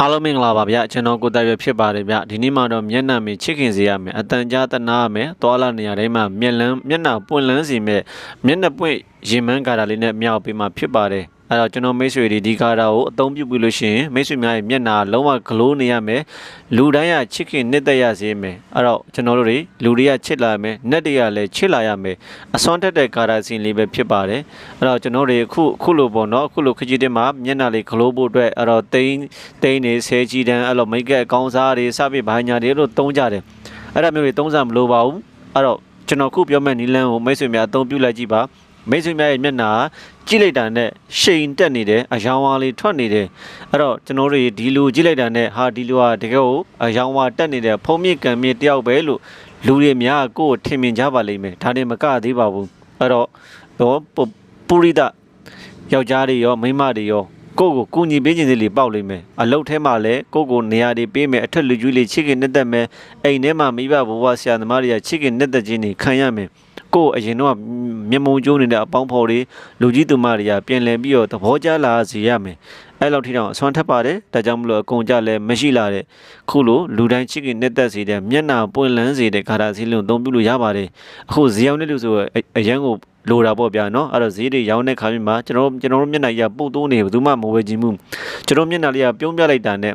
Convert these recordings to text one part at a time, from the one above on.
အားလုံးမင်္ဂလာပါဗျကျွန်တော်ကိုတက်ရဖြစ်ပါတယ်ဗျဒီနေ့မှတော့မျက်နှာမြင်ချစ်ခင်စေရမယ်အတန်ကြားတနာရမယ်သွာလာနေရာတိုင်းမှာမျက်လန်းမျက်နှာပွင့်လန်းစီမဲ့မျက်နှာပွင့်ရင်မန်းကာတာလေးနဲ့မြောက်ပေးမှဖြစ်ပါတယ် အဲ့တော့ကျွန်တော်မိတ်ဆွေတွေဒီကာတာကိုအသုံးပြုပြီးလို့ရှိရင်မိတ်ဆွေများရဲ့မျက်နှာလုံးဝဂလိုးနေရမယ်လူတိုင်းကချစ်ခင်နှစ်သက်ရစေမယ်အဲ့တော့ကျွန်တော်တို့တွေလူတွေကချစ်လာမယ်နတ်တွေကလည်းချစ်လာရမယ်အစွမ်းတက်တဲ့ကာတာစီလေးပဲဖြစ်ပါတယ်အဲ့တော့ကျွန်တော်တွေအခုအခုလိုပေါ့နော်အခုလိုခကြီးတင်မှာမျက်နှာလေးဂလိုးဖို့အတွက်အဲ့တော့တိန်းတိန်းနေဆဲကြီးတန်းအဲ့လိုမိတ်ကက်အကောင်းစားတွေစပစ်ဘာညာတွေလို့တုံးကြတယ်အဲ့ဒါမျိုးတွေတုံးစားမလို့ပါဘူးအဲ့တော့ကျွန်တော်ခုပြောမဲ့နီလန်းကိုမိတ်ဆွေများအသုံးပြုလိုက်ကြည့်ပါ မိတ်ဆွေများရဲ့မျက်နှာကြည့်လိုက်တာနဲ့ရှိန်တက်နေတယ်အယောင်ဝါလေးထွက်နေတယ်အဲ့တော့ကျွန်တော်တို့ဒီလူကြည့်လိုက်တာနဲ့ဟာဒီလူကတကယ်ကိုအယောင်ဝါတက်နေတယ်ဖုံးမြင့်ကံမြင့်တယောက်ပဲလို့လူတွေများကိုယ်ထင်မြင်ကြပါလိမ့်မယ်ဒါနဲ့မကသေးပါဘူးအဲ့တော့တော့ပူရိဒယောက်ျားတွေရောမိန်းမတွေရောကိုယ့်ကိုကူညီပေးခြင်းတွေလေးပေါက်လိမ့်မယ်အလုတ်ထဲမှာလည်းကိုယ့်ကိုနေရာတွေပေးမယ်အထက်လူကြီးလေးချစ်ခင်နှစ်သက်မယ်အိမ်ထဲမှာမိဘဘဝဆရာသမားတွေကချစ်ခင်နှစ်သက်ခြင်းတွေခံရမယ် ကိုယ့်အရင်တော့မျက်မုံကျိုးနေတဲ့အပေါင်းဖော်တွေလူကြီးသူမတွေကပြန်လည်ပြီးတော့သဘောကျလာစေရမယ်အဲ့လောက်ထိတောင်အစွမ်းထက်ပါတယ်ဒါကြောင့်မလို့အကုန်ကြလည်းမရှိလာတဲ့ခုလိုလူတိုင်းချစ်ခင်နှစ်သက်စေတဲ့မျက်နှာပွင့်လန်းစေတဲ့ခါတာစီလုံးသုံးပြုလို့ရပါတယ်အခုဇီယောင်းနဲ့လူဆိုအရန်ကိုလိုတာပေါ့ဗျာနော်အဲ့တော့ဈေးတွေရောင်းတဲ့ခါမျိုးမှာကျွန်တော်ကျွန်တော်တို့မျက်နှာကြီးကပုတ်တိုးနေဘယ်သူမှမဝယ်ကြည့်ဘူးကျွန်တော်မျက်နှာလေးကပြုံးပြလိုက်တာနဲ့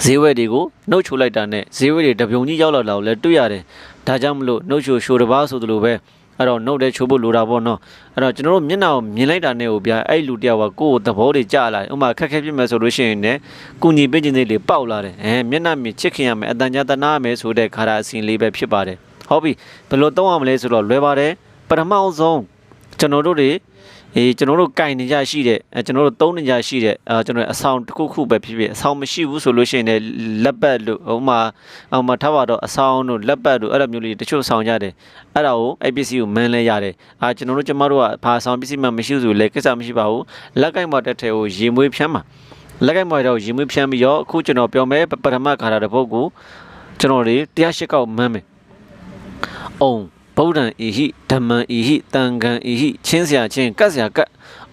ဈေးဝယ်တွေကိုနှုတ်ချိုလိုက်တာနဲ့ဈေးဝယ်တွေတပြုံကြီးရောက်လာတော့လဲတွေ့ရတယ်ဒါကြောင့်မလို့နှုတ်ချိုရှိုးတစ်ပါးဆိုသလိုပဲအဲ့တော့နှုတ်တဲ့ချိုးဖို့လိုတာပေါ့နော်အဲ့တော့ကျွန်တော်တို့မျက်နှာကိုမြင်လိုက်တာနဲ့ဟိုဗျာအဲ့လူတယောက်ကကိုယ့်ကိုသဘောတွေကြလာတယ်ဥပမာခက်ခဲပြစ်မယ်ဆိုလို့ရှိရင်လည်းကုညီပေးခြင်းတွေလေးပေါက်လာတယ်အဲမျက်နှာမြင်ချစ်ခင်ရမယ်အတန်ကြာတနာရမယ်ဆိုတဲ့ခါရအစဉ်လေးပဲဖြစ်ပါတယ်ဟုတ်ပြီဘယ်လိုသုံးရမလဲဆိုတော့လွယ်ပါတယ်ပထမအောင်ဆုံးကျွန်တော်တို့တွေ အေးကျွန်တော်တို့ကင်နေကြရှိတဲ့အဲကျွန်တော်တို့သုံးနေကြရှိတဲ့အဲကျွန်တော်အဆောင်တစ်ခုခုပဲဖြစ်ဖြစ်အဆောင်မရှိဘူးဆိုလို့ရှိရင်လည်းလက်ပတ်လို့ဟိုမှာဟိုမှာထားပါတော့အဆောင်တို့လက်ပတ်တို့အဲ့လိုမျိုးလေးတချို့ဆောင်ကြတယ်အဲ့ဒါကိုအဲ့ပစ္စည်းကိုမန်းလဲရတယ်အာကျွန်တော်တို့ကျမတို့ကဘာဆောင်ပစ္စည်းမှမရှိဘူးဆိုလည်းကိစ္စမရှိပါဘူးလက်ကင်မတက်ထဲကိုရေမွေးဖြန်းမှာလက်ကင်မတော့ရေမွေးဖြန်းပြီးတော့အခုကျွန်တော်ပြောမယ်ပထမခါရတဲ့ဘုတ်ကိုကျွန်တော်တွေတရားရှိကောက်မန်းမယ်အုံ ဗုဒ္ဓံဤဟိဓမ္မံဤဟိတံဃံဤဟိချင်းစရာချင်းကတ်စရာကတ်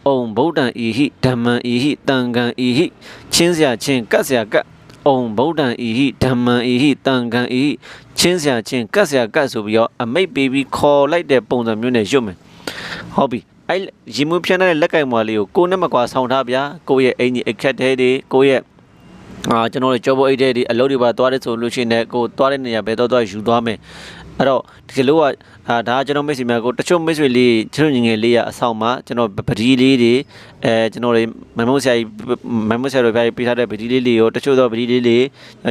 အုံဗုဒ္ဓံဤဟိဓမ္မံဤဟိတံဃံဤဟိချင်းစရာချင်းကတ်စရာကတ်အုံဗုဒ္ဓံဤဟိဓမ္မံဤဟိတံဃံဤဟိချင်းစရာချင်းကတ်စရာကတ်ဆိုပြီးတော့အမိတ်ပေးပြီးခေါ်လိုက်တဲ့ပုံစံမျိုးနဲ့ရွတ်မယ်ဟုတ်ပြီအဲ့ရီမူဖြန်းတဲ့လက်ကင်မွာလေးကိုကိုနဲ့မကွာဆောင်းထားဗျာကိုရဲ့အင်ကြီးအခက်သေးတွေကိုရဲ့အာကျွန်တော်တို့ကြောဘိုးအိတ်တဲ့ဒီအလုပ်တွေပါသွားတယ်ဆိုလို့ရှိရင်လည်းကိုသွားတဲ့နေရာပဲတော့သွားယူသွားမယ် အဲ့တော့ဒီကလို့ကအာဒါကျွန်တော်မိတ်ဆွေများကိုတချို့မိတ်ဆွေလေးကျွန်တော်ငငယ်လေးရအဆောင်မှာကျွန်တော်ပတိလေးတွေအဲကျွန်တော်တွေမမုံဆရာကြီးမမုံဆရာတို့ပြပေးထားတဲ့ပတိလေးလေးရောတချို့တော့ပတိလေးလေး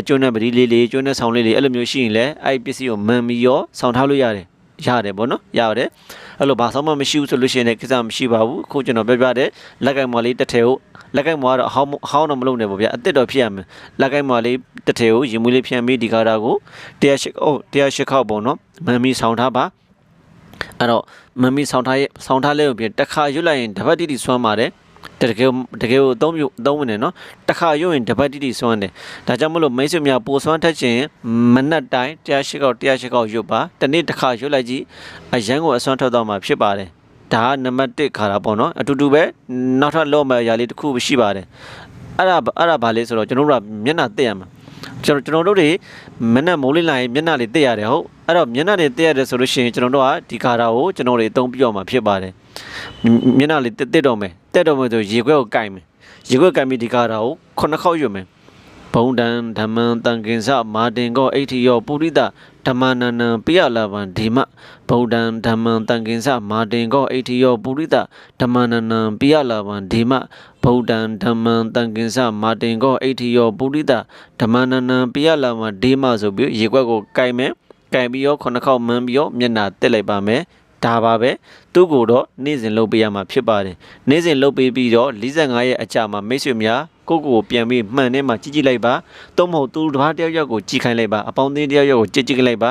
ကျွန်းတဲ့ပတိလေးလေးကျွန်းတဲ့ဆောင်လေးလေးအဲ့လိုမျိုးရှိရင်လည်းအဲ့ပစ္စည်းကိုမန်ပြီးရောဆောင်ထားလို့ရတယ် ရတယ်ပေါ့နော်ရတယ်အဲ့လိုဘာဆောင်မှမရှိဘူးဆိုလို့ရှိရင်လည်းကိစ္စမရှိပါဘူးအခုကျွန်တော်ပြပြတဲ့လက်ကင်မော်လေးတစ်ထည်ကိုလက်ကင်မော်ကတော့အဟောင်းအဟောင်းတော့မလုပ်နဲ့ပေါ့ဗျာအစ်စ်တော့ဖြစ်ရမယ်လက်ကင်မော်လေးတစ်ထည်ကိုရင်မွေးလေးဖြန့်ပြီးဒီကာတာကို108အော်108ခေါက်ပေါ့နော်မန်မီဆောင်ထားပါအဲ့တော့မန်မီဆောင်ထားရဲ့ဆောင်ထားလဲကိုပြင်တစ်ခါရွတ်လိုက်ရင်တပတ်တိတိဆွမ်းပါတယ် တကယ်တကယ်ကိုအသုံးပြုအသုံးဝင်တယ်နော်တစ်ခါရွတ်ရင်တပတ်တိတိဆွမ်းတယ်ဒါကြောင့်မလို့မိတ်ဆွေများပိုဆွမ်းထက်ခြင်းမနက်တိုင်း108ကောက်108ကောက်ရွတ်ပါတနေ့တစ်ခါရွတ်လိုက်ကြည့်အရန်ကိုအဆွမ်းထွက်တော့မှာဖြစ်ပါတယ်ဒါကနံပါတ်1ခါတာပေါ့နော်အတူတူပဲနောက်ထပ်လော့မဲ့အရာလေးတစ်ခုရှိပါတယ်အဲ့ဒါအဲ့ဒါဘာလဲဆိုတော့ကျွန်တော်တို့ကမျက်နှာတက်ရမှာကျွန်တော်ကျွန်တော်တို့တွေမနဲ့မိုးလေးလာရင်မျက်နှာလေးတက်ရတယ်ဟုတ် အဲ့တော့မျက်နှာလေးတက်ရတယ်ဆိုလို့ရှိရင်ကျွန်တော်တို့ကဒီကာတာကိုကျွန်တော်တွေအသုံးပြရမှာဖြစ်ပါတယ်မျက်နှာလေးတက်တက်တော့မယ်တက်တော့မယ်ဆိုရေခွက်ကိုကင်မယ်ရေခွက်ကင်ပြီးဒီကာတာကိုခုနှစ်ခေါက်ရွတ်မယ်ဘုံတန်ဓမ္မံတန်ကင်္စမာတင်ကောအိဋ္ဌိယောပုရိသဓမ္မနနံပိယလာဗံဒီမဗုဒ္ဓံဓမ္မံတန်ကင်္စမာတင်ကောအိဋ္ဌိယောပုရိသဓမ္မနနံပိယလာဗံဒီမဗုဒ္ဓံဓမ္မံတန်ကင်္စမာတင်ကောအိဋ္ဌိယောပုရိသဓမ္မနနံပိယလာဗံဒီမဆိုပြီးရေခွက်ကိုကင်မယ် ကင်ပြီးရောခုနှစ်ခေါက်မှန်းပြီးရောမျက်နှာတက်လိုက်ပါမယ်ဒါပါပဲသူ့ကိုတော့နေ့စဉ်လုပ်ပေးရမှာဖြစ်ပါတယ်နေ့စဉ်လုပ်ပေးပြီးတော့45ရက်အကြာမှာမိတ်ဆွေများကိုကိုကိုပြန်ပြီးမှန်ထဲမှာကြည့်ကြည့်လိုက်ပါသုံးမဟုတ်သူတစ်ပါးတယောက်ယောက်ကိုကြည့်ခိုင်းလိုက်ပါအပေါင်းအသင်းတယောက်ယောက်ကိုကြည့်ကြည့်လိုက်ပါ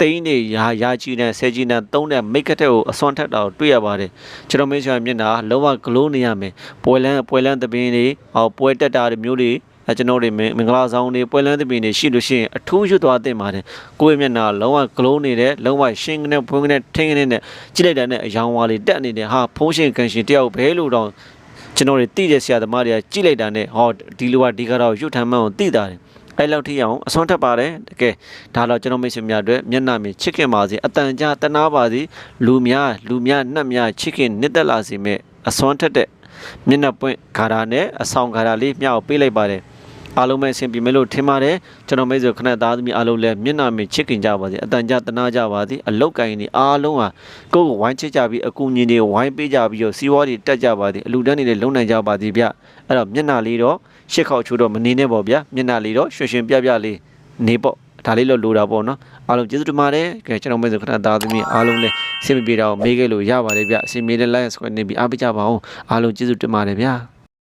တိန်းနေရာရာချီနဲ့ဆဲချီနဲ့သုံးတဲ့မိတ်ကတဲ့ကိုအစွမ်းထက်တာကိုတွေ့ရပါတယ်ကျွန်တော်မင်းဆွေမျက်နှာလုံးဝဂလိုးနေရမယ်ပွဲလန်းပွဲလန်းသပင်းတွေဟောပွဲတက်တာတွေမျိုးတွေ အဲကျွန်တော်တွေမင်္ဂလာဆောင်တွေပွဲလန်းသပင်းတွေရှိလို့ရှိရင်အထူးရွတ်သွားသင့်ပါတယ်ကိုယ့်ရဲ့မျက်နှာလုံးဝဂလိုးနေတယ်လုံးဝရှင်းကနေဖွင့်ကနေထင်းကနေနဲ့ကြည့်လိုက်တာနဲ့အယောင်ဝါလေးတက်နေတယ်ဟာဖုံးရှင်ကန်ရှင်တယောက်ပဲလို့တော့ကျွန်တော်တွေတိတဲ့ဆရာသမားတွေကကြိလိုက်တာနဲ့ဟောဒီလိုကဒီကတော့ရွတ်ထမ်းမှန်းကိုတိတာတယ်အဲ့လောက်ထိအောင်အစွမ်းထက်ပါတယ်တကယ်ဒါတော့ကျွန်တော်မိတ်ဆွေများအတွက်မျက်နှာမြင်ချစ်ခင်ပါစေအတန်ကြာတနာပါစေလူများလူများနှက်များချစ်ခင်နှစ်သက်လာစေမဲ့အစွမ်းထက်တဲ့မျက်နှာပွင့်ဂါရာနဲ့အဆောင်ဂါရာလေးမျှောက်ပေးလိုက်ပါတယ် အားလုံးပဲအဆင်ပြေမယ်လို့ထင်ပါတယ်ကျွန်တော်မိတ်ဆွေခဏသားသမီးအားလုံးလည်းမျက်နှာမြင်ချစ်ခင်ကြပါစေအတန်ကြာတနာကြပါစေအလောက်ကင်နေအားလုံးဟာကိုယ့်ကိုဝိုင်းချစ်ကြပြီးအကူအညီတွေဝိုင်းပေးကြပြီးတော့စီးပွားတွေတက်ကြပါစေအလူတန်းတွေလည်းလုံနိုင်ကြပါစေဗျအဲ့တော့မျက်နှာလေးတော့ရှစ်ခေါက်ချိုးတော့မနေနဲ့ပေါ့ဗျာမျက်နှာလေးတော့ရွှင်ရွှင်ပြပြလေးနေပေါ့ဒါလေးလို့လိုတာပေါ့နော်အားလုံးကျေးဇူးတင်ပါတယ်ကဲကျွန်တော်မိတ်ဆွေခဏသားသမီးအားလုံးလည်းစိတ်မပြေတာကိုမေးခဲ့လို့ရပါတယ်ဗျအစီအမေနဲ့ like subscribe နေပြီးအားပေးကြပါအောင်အားလုံးကျေးဇူးတင်ပါတယ်ဗျာ